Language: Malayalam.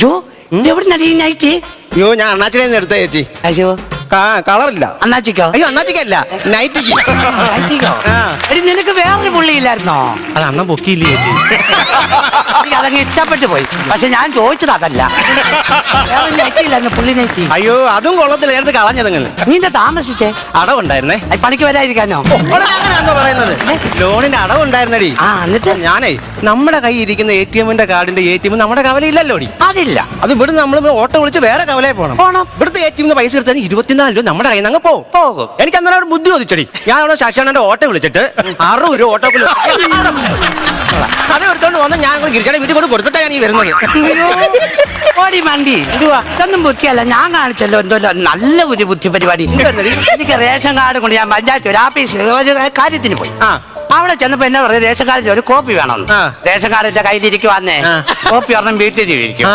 ജോ എവിടെ നടിയായിട്ട് അയ്യോ ഞാൻ അണ്ണാച്ചിനെ എടുത്ത ചേച്ചി. അയ്യോ കാ- കളറില്ല. അണ്ണാച്ചിക്കോ? അയ്യോ അണ്ണാച്ചിക്കല്ല നൈറ്റിക്ക്. നൈറ്റിക്കോ? ആ. എടി നിനക്ക് വേറൊരു പുള്ളിയില്ലായിരുന്നോ? അത് അണ്ണൻ പൊക്കിയില്ലേ ചേച്ചി? എനിക്ക് അതങ്ങ് ഇഷ്ടപ്പെട്ടു പോയി. പക്ഷെ ഞാൻ ചോദിച്ചത് അതല്ല. വേറെ നൈറ്റിയില്ലായിരുന്നു പുള്ളി നൈറ്റി. അയ്യോ അതും കൊള്ളത്തില്ല. എടുത്ത് കളഞ്ഞതങ്ങനെ നീ എന്താ താമസിച്ചേ? അടവുണ്ടായിരുന്നേ. അത് പണിക്ക് വരാതിരിക്കാനോ? അങ്ങനെയാണോ പറയുന്നത്? ലോണിന്റെ അടവുണ്ടായിരുന്നടി. ആ എന്നിട്ട്? ഞാനേ നമ്മുടെ കൈ ഇരിക്കുന്ന എ ടി എമ്മിന്റെ കാർഡിന്റെ എ ടി എം നമ്മുടെ കവലയില്ലല്ലോ ഇല്ലല്ലോ അതില്ല. അത് ഇവിടെ നമ്മൾ ഓട്ടോ വിളിച്ച് വേറെ കവലയിൽ പോകണം പോണം. ഇവിടുത്തെ എ ടി എമ്മിന് പൈസ എടുത്താൽ ഇരുപത്തിനാല് രൂപ നമ്മുടെ കയ്യിൽ നിന്ന് പോകും. പോകും. എനിക്ക് അന്നേരം ഒരു ബുദ്ധി ചോദിച്ചടി. ഞാൻ അവിടെ ശശാനന്റെ ഓട്ടോ വിളിച്ചിട്ട് അറുപത് രൂപ ഓട്ടോ അത് എടുത്തോണ്ട് വന്ന് ഞാൻ ഗിരിജയുടെ വീട്ടിൽ കൊണ്ട് കൊടുത്തിട്ടാണ് ഞാൻ ഈ വരുന്നത്. അയ്യോ, ഓടി മണ്ടി എന്തുവാ? ഇതൊന്നും ബുദ്ധിയല്ല. ഞാൻ കാണിച്ചല്ലോ എന്തോ നല്ല ഒരു ബുദ്ധി പരിപാടി എനിക്ക് റേഷൻ കാർഡ് കൊണ്ട് ഞാൻ പഞ്ചായത്ത് ഒരു ആഫീസ് ഒരു കാര്യത്തിന് പോയി. ആ. അവിടെ ചെന്നപ്പോ എന്നാ റേഷൻ കാർഡിൽ ഒരു കോപ്പി വേണം. റേഷൻ കയ്യിലിരിക്കുവാന്നേ. കോപ്പി ഒരെണ്ണം വീട്ടിൽ ഇരിക്കും.